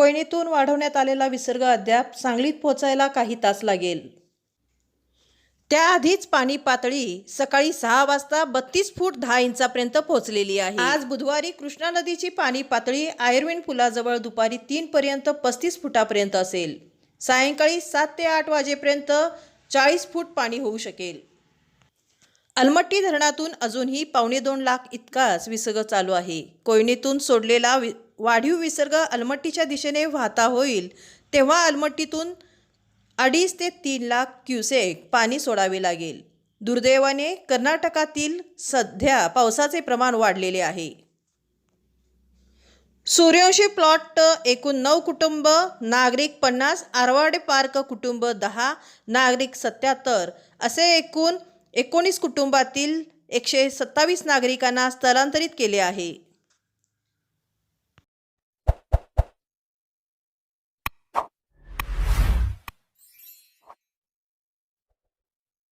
कोयनेतून वाढवण्यात आलेला विसर्ग अद्याप सांगलीत पोहोचायला काही तास लागेल. त्याआधीच पाणी पातळी सकाळी सहा वाजता बत्तीस फूट दहा इंचापर्यंत पोहोचलेली आहे. आज बुधवारी कृष्णा नदीची पाणी पातळी आयर्विन पुलाजवळ दुपारी तीन पर्यंत पस्तीस फुटापर्यंत असेल. सायंकाळी सात ते आठ वाजेपर्यंत चाळीस फूट पाणी होऊ शकेल. अलमट्टी धरणातून अजूनही पावणे दोन लाख इतकाच विसर्ग चालू आहे. कोयनेतून सोडलेला वि वाढीव विसर्ग अलमट्टीच्या दिशेने वाहता होईल तेव्हा अलमट्टीतून अडीच ते तीन लाख क्युसेक पाणी सोडावे लागेल. दुर्दैवाने कर्नाटकातील सध्या पावसाचे प्रमाण वाढलेले आहे. सूर्यवंशी प्लॉट एकूण नऊ कुटुंब नागरिक पन्नास आरवाडे पार्क कुटुंब दहा नागरिक सत्याहत्तर असे एकूण एकोणीस कुटुंबातील एकशे सत्तावीस नागरिकांना स्थलांतरित केले आहे.